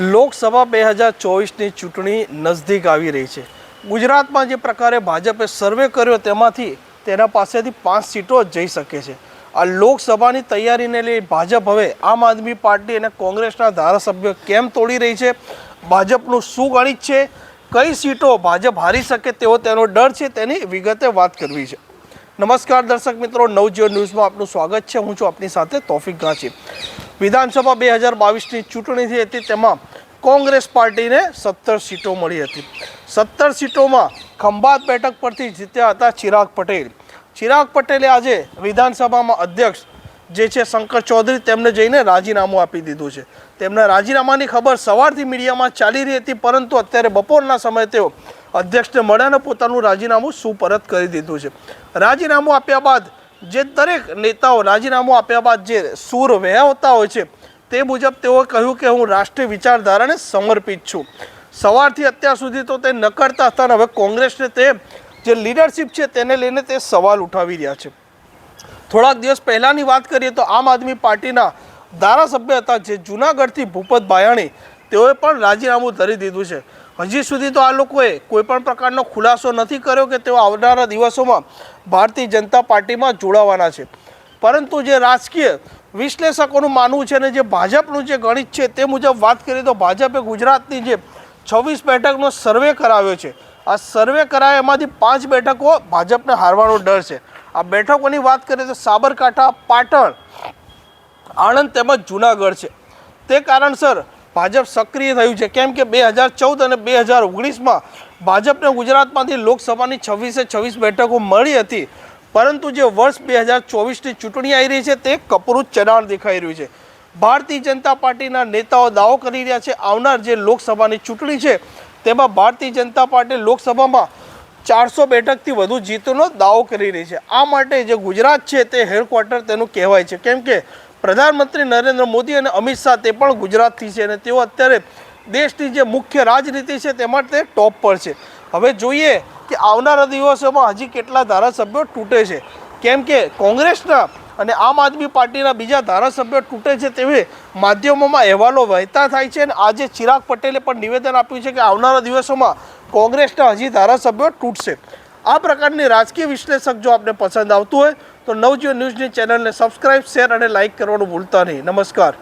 લોકસભા બે હજાર ચોવીસની ચૂંટણી નજદીક આવી રહી છે. ગુજરાતમાં જે પ્રકારે ભાજપે સર્વે કર્યો તેમાંથી તેના પાસેથી પાંચ સીટો જઈ શકે છે. આ લોકસભાની તૈયારીને લઈ ભાજપ હવે આમ આદમી પાર્ટી અને કોંગ્રેસના ધારાસભ્યો કેમ તોડી રહી છે? ભાજપનું શું ગણિત છે? કઈ સીટો ભાજપ હારી શકે તેવો તેનો ડર છે? તેની વિગતે વાત કરવી છે. નમસ્કાર દર્શક મિત્રો, નવજીવન ન્યૂઝમાં આપનું સ્વાગત છે. હું છું આપની સાથે તોફિક ગાંચી. વિધાનસભા બે હજાર બાવીસની ચૂંટણી થઈ હતી, તેમાં કોંગ્રેસ પાર્ટીને સત્તર સીટો મળી હતી. સત્તર સીટોમાં ખંભાત બેઠક પરથી જીત્યા હતા ચિરાગ પટેલ. ચિરાગ પટેલે આજે વિધાનસભામાં અધ્યક્ષ જે છે શંકર ચૌધરી, તેમને જઈને રાજીનામું આપી દીધું છે. તેમના રાજીનામાની ખબર સવારથી મીડિયામાં ચાલી રહી હતી, પરંતુ અત્યારે બપોરના સમયે તેઓ અધ્યક્ષને મળ્યાને પોતાનું રાજીનામું સુપરત કરી દીધું છે. રાજીનામું આપ્યા બાદ જે દરેક નેતાઓ રાજીનામું આપ્યા બાદ જે સૂર વહેવતા હોય છે, તે મુજબ તેઓએ કહ્યું કે હું રાષ્ટ્રીય વિચારધારાને સમર્પિત છું. સવારથી અત્યાર સુધી તો તે નકરતા હતા અને હવે કોંગ્રેસને તે જે લીડરશિપ છે, તેને લઈને તે સવાલ ઉઠાવી રહ્યા છે. થોડાક દિવસ પહેલાંની વાત કરીએ તો આમ આદમી પાર્ટીના ધારાસભ્ય હતા, જે જૂનાગઢથી ભૂપત બાયાણી તેઓએ પણ રાજીનામું ધરી દીધું છે. હજી સુધી તો આ લોકોએ કોઈપણ પ્રકારનો ખુલાસો નથી કર્યો કે તેઓ આવનારા દિવસોમાં ભારતીય જનતા પાર્ટીમાં જોડાવાના છે. પરંતુ જે રાજકીય વિશ્લેષકોનું માનવું છે અને જે ભાજપનું જે ગણિત છે તે મુજબ વાત કરીએ તો ભાજપે ગુજરાતની જે છવ્વીસ બેઠકનો સર્વે કરાવ્યો છે. આ સર્વે કરાયા એમાંથી પાંચ બેઠકો ભાજપને હારવાનો ડર છે. આ બેઠકોની વાત કરીએ તો સાબરકાંઠા, પાટણ, આણંદ તેમજ જુનાગઢ છે. તે કારણસર ભાજપ સક્રિય થયું છે. કેમ કે બે હજાર ચૌદ અને બે હજાર ઓગણીસમાં ભાજપને ગુજરાતમાંથી લોકસભાની છવ્વીસે છવ્વીસ બેઠકો મળી હતી. પરંતુ જે વર્ષ બે હજાર ચોવીસની ચૂંટણી આવી રહી છે, તે કપરું ચડાણ દેખાઈ રહ્યું છે. ભારતીય જનતા પાર્ટીના નેતાઓ દાવો કરી રહ્યા છે, આવનાર જે લોકસભાની ચૂંટણી છે, તેમાં ભારતીય જનતા પાર્ટી લોકસભામાં ચારસો બેઠકથી વધુ જીતનો દાવો કરી રહી છે. આ માટે જે ગુજરાત છે, તે હેડક્વાર્ટર તેનું કહેવાય છે. કેમ કે પ્રધાનમંત્રી નરેન્દ્ર મોદી અને અમિત શાહ તે પણ ગુજરાતથી છે અને તેઓ અત્યારે દેશની જે મુખ્ય રાજનીતિ છે તે ટોપ પર છે. હવે જોઈએ કે આવનારા દિવસોમાં હજી કેટલા ધારાસભ્યો તૂટે છે. કેમ કે કોંગ્રેસના અને આમ આદમી પાર્ટીના બીજા ધારાસભ્યો તૂટે છે તેવી માધ્યમોમાં અહેવાલો વહેતા થાય છે અને આજે ચિરાગ પટેલે પણ નિવેદન આપ્યું છે કે આવનારા દિવસોમાં કોંગ્રેસના હજી ધારાસભ્યો તૂટશે. આ પ્રકારની રાજકીય વિશ્લેષક જો આપને પસંદ આવતું હોય તો નવજીવન ન્યૂઝની ચેનલને સબસ્ક્રાઇબ શેર અને લાઇક કરવાનું ભૂલતા નહીં. નમસ્કાર.